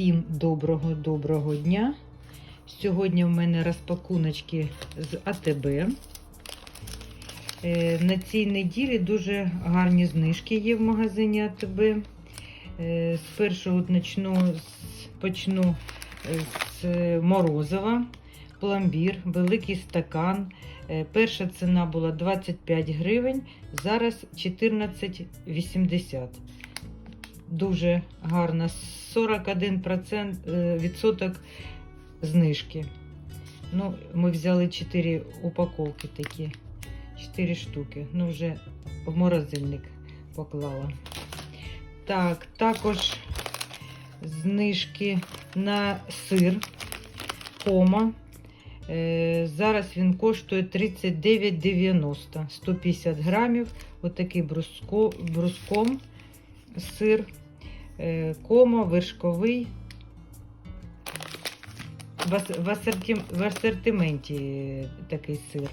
Всім доброго-доброго дня. Сьогодні в мене розпакуночки з АТБ. Е, На цій неділі дуже гарні знижки є в магазині АТБ. Е, Спершу от начну, з- почну е, з морозива. Пломбір, великий стакан. Перша ціна була 25 гривень, зараз 14,80. Дуже гарна. 41% е, відсоток знижки. Ну, ми взяли 4 упаковки такі. 4 штуки. Ну, вже в морозильник поклала. Так, також знижки на сир Кома. Е, Зараз він коштує 39,90 150 грамів. Отакий бруско, бруском сир. Е, Кома, вершковий. В асортименті такий сир.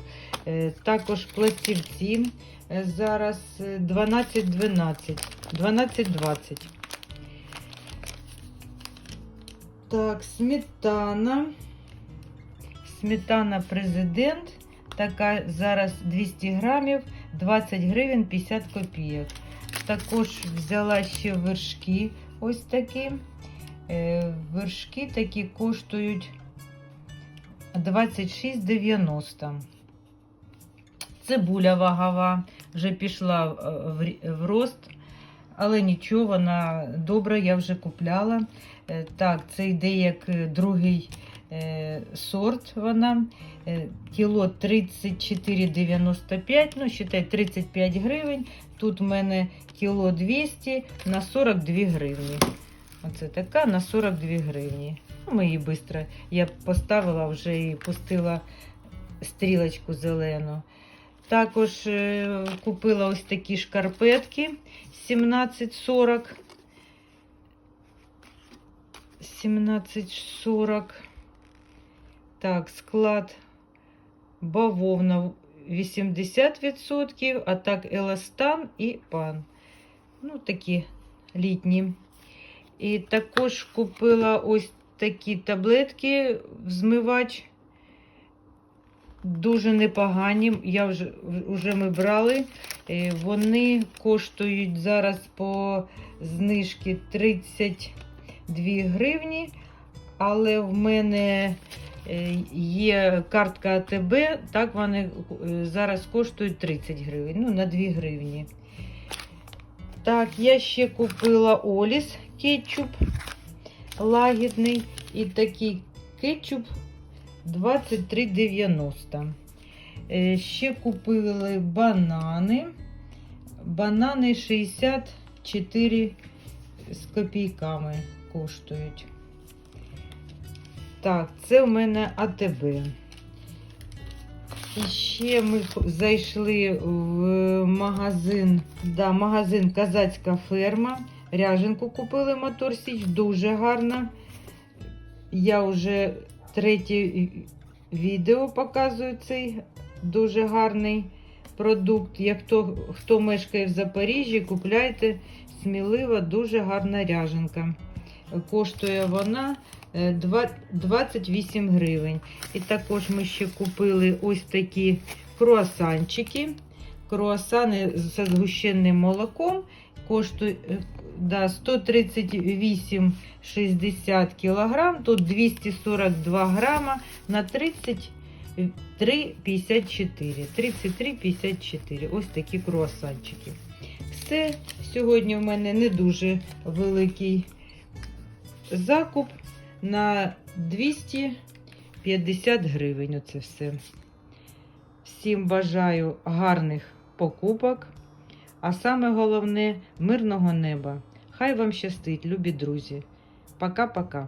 Е, Також пластівці е, зараз 12-12, 12-20. Так, сметана. Сметана президент. Така зараз 200 грамів, 20 гривень 50 копійок. Також взяла ще вершки. Ось такі. Е, Вершки такі коштують 26,90. Цибуля вагова вже пішла е, в рост, але нічого, вона добра, я вже купляла. Е, Так, це йде як другий сорт вона. Е, Кіло 34,95, ну, считай, 35 гривень. Тут в мене кіло 200 на 42 гривні. Оце така на 42 гривні. Ну, ми її швидко. Я поставила вже і пустила стрілочку зелену. Також е, купила ось такі шкарпетки 17,40. 17,40. Так, склад бавовна 80%, а так еластан і пан. Ну, такі літні. І також купила ось такі таблетки змивач. Дуже непогані. Я вже, вже ми брали. Е, Вони коштують зараз по знижці 32 гривні. Але в мене є картка АТБ, так вони е, зараз коштують 30 гривень, ну на 2 гривні. Так, я ще купила Оліс кетчуп лагідний і такий кетчуп 23,90. Е, Ще купили банани. Банани 64 з копійками коштують. Так, це в мене АТБ. І ще ми зайшли в магазин, да, магазин Казацька ферма. Ряженку купили мотор Січ, дуже гарна. Я вже третє відео показую цей дуже гарний продукт. Як хто, хто мешкає в Запоріжжі, купляйте сміливо, дуже гарна ряженка. Коштує вона е, 28 гривень. І також ми ще купили ось такі круасанчики. Круасани зі згущеним молоком коштують е, да, 138,60 кг. Тут 242 грама на 33,54. 33,54. Ось такі круасанчики. Все. Сьогодні в мене не дуже великий закуп на 250 гривень. Оце все. Всім бажаю гарних покупок, а саме головне мирного неба. Хай вам щастить, любі друзі. Пока-пока.